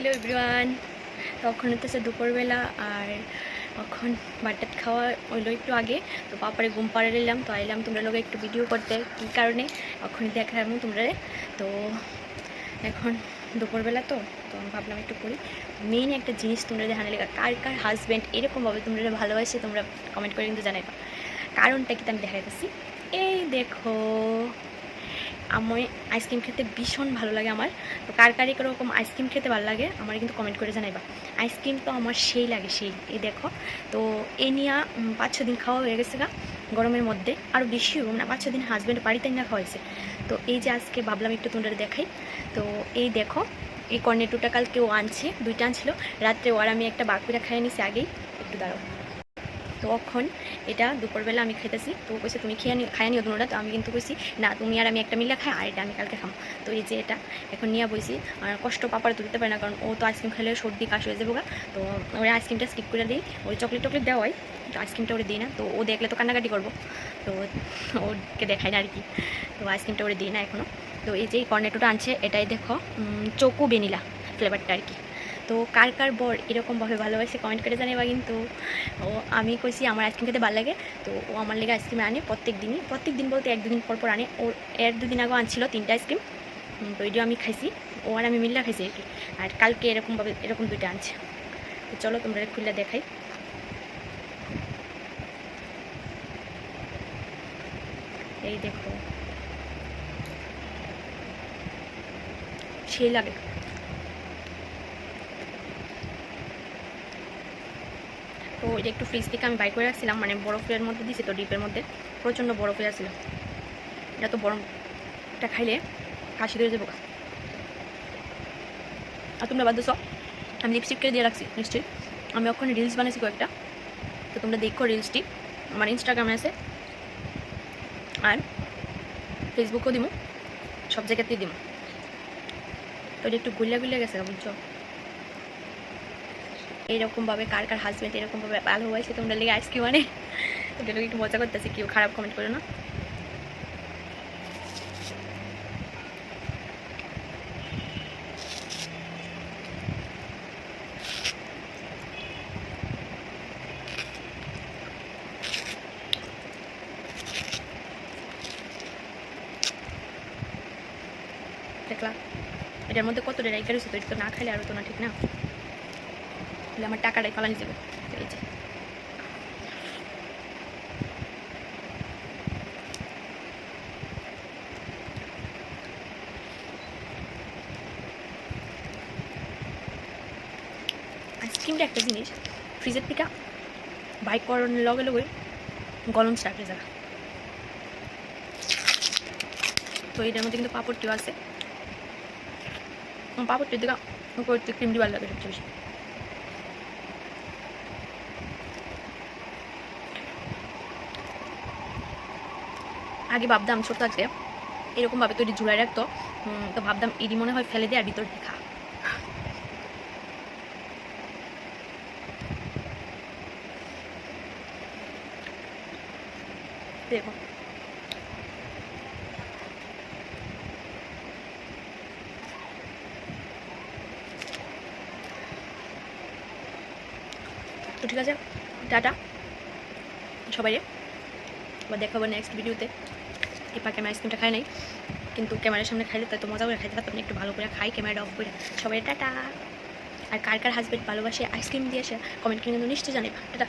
Hello everyone তখন হতেছে দুপুরবেলা আর এখন বাটাত খাওয়া হইল একটু আগে। তো পাপারে ঘুম পাড়ে এলাম তো আইলাম তোমরা লোক একটু ভিডিও করতে, কী কারণে? এখন দেখাবো তোমরা তো এখন দুপুরবেলা তো তো আমি ভাবলাম একটু করি। মেইন একটা জিনিস তোমরা দেখানো লেখা কার কার হাজব্যান্ড এরকমভাবে তোমরা ভালোবাসে, তোমরা কমেন্ট করে কিন্তু জানাইবা। কারণটা কিন্তু আমি দেখাইতেছি। এই দেখো আমি আইসক্রিম খেতে ভীষণ ভালো লাগে আমার। তো কার কার এরকম আইসক্রিম খেতে ভালো লাগে, আমার কিন্তু কমেন্ট করে জানাইবা। আইসক্রিম তো আমার সেই লাগে, সেই, এই দেখো। তো এ নিয়ে পাঁচ দিন খাওয়া হয়ে গেছে গা, গরমের মধ্যে। আরও বেশি হবে না পাঁচ দিন হাজব্যান্ড বাড়িতে না খাওয়া হয়েছে তো এই যে আজকে ভাবলাম একটু তোমরা দেখাই। তো এই দেখো, এই কর্নেটুটা কালকে ও আনছে, দুইটা আনছিল। রাত্রে ওর আমি একটা বাকুড়া খাইয়ে নিছি আগেই। একটু দাঁড়াও। তখন এটা দুপুরবেলা আমি খেতেছি। তো কইছে, তুমি খেয়ে নিও খাইয়া নিও দুটা তো আমি কিন্তু কইছি, না, তুমি আর আমি একটা মিলে খাই, আর এটা আমি কালকে খাম। তো এই যে এটা, এখন নিয়ে বইছি। আর কষ্ট পাপার তো দিতে পারে না, কারণ ও তো আইসক্রিম খেলে সর্দি, কাশ হয়ে যাব। তো ওরা আইসক্রিমটা স্কিপ করে দিই। ওই চকলেট টকলেট দেওয়া হয় তো আইসক্রিমটা ওরে দিই না। তো ও দেখলে তো কান্নাকাটি করব। তো ওকে দেখায় না আর কি। তো আইসক্রিমটা ওরে দিই না এখনও তো এই যে কর্নেটোটা আনছে, এটাই দেখো চোকো ভ্যানিলা ফ্লেভারটা আর কি। তো কার কার বর এরকমভাবে ভালোবাসে কমেন্ট করে জানাবা কিন্তু। ও, আমি কইছি আমার আইসক্রিম খেতে ভালো লাগে, তো ও আমার লেগে আইসক্রিম আনে প্রত্যেক দিনই। প্রত্যেক দিন বলতে এক দুদিন পর পর আনে। ও এর দুদিন আগে আনছিল তিনটা আইসক্রিম তো আমি খাইছি। ও আর আমি মিল্লা খাইছি আর কি। আর কালকে এরকমভাবে এরকম দুইটা আনছে। তো চলো তোমরা খুললে দেখাই। এই দেখো। সেই লাগে। তো এটা একটু ফ্রিজ থেকে আমি বাই করে রাখছিলাম মানে বরফের মধ্যে দিছি তো ডিপের মধ্যে, প্রচণ্ড বরফ হয়ে আসছিল। এটা তো বরফটা খাইলে কাশি ধরে যাব আর তোমরা দিছো, আমি লিপস্টিক দিয়ে রাখছি, নিশ্চয়ই। আমি ওখানে রিলস বানিয়েছি কয়েকটা। তো তোমরা দেখো রিলসটি আমার ইনস্টাগ্রামে আছে। আর ফেসবুকও দিমু, সব জায়গাতেই দিব তো এটা একটু গুলিয়া গুলিয়া গেছে বুঝছ? এইরকমভাবে কার কার হাজব্যান্ড এরকমভাবে ভালোবাসে তোমরা লেগে আইসক্রিম আনে ওটা একটু মজা করতেছে, কেউ খারাপ কমেন্ট করো না। দেখলা, এটার মধ্যে কত তো তো না খাইলে আরও তো না ঠিক না? তাহলে আমার টাকাটাই ফালানি যাবে। এই যে। আইসক্রিমটা একটা জিনিস, ফ্রিজের থেকে বাইক করানোর লগে লগে গরম স্টার্ট যাবে। তো এটার মধ্যে কিন্তু পাপড়টিও আছে। পাপড়টির দিকে একটু ক্রিম দিবার লাগে সবচেয়ে বেশি। আগে ভাবতাম ছোট থাকতে এরকমভাবে তৈরি ঝুলাই রাখতো। তো ভাবতাম ইডি মনে হয় ফেলে দিয়ে আর ভিতর দেখা দেখো। তো ঠিক আছে, টাটা। সবাই আবার দেখাবো নেক্সট ভিডিওতে এই ক্যামেরা আইসক্রিমটা খাই নাই, কিন্তু ক্যামেরার সামনে খাইলে তাই তো মজা করে খাইতে পারতাম, একটু ভালো করে খাই ক্যামেরাটা অফ করে। সবাই, টাটা। আর কার কার হাজবেন্ড ভালোবাসে আইসক্রিম দিয়ে আসে কমেন্ট কিন্তু নিশ্চয়ই জানে টাটা।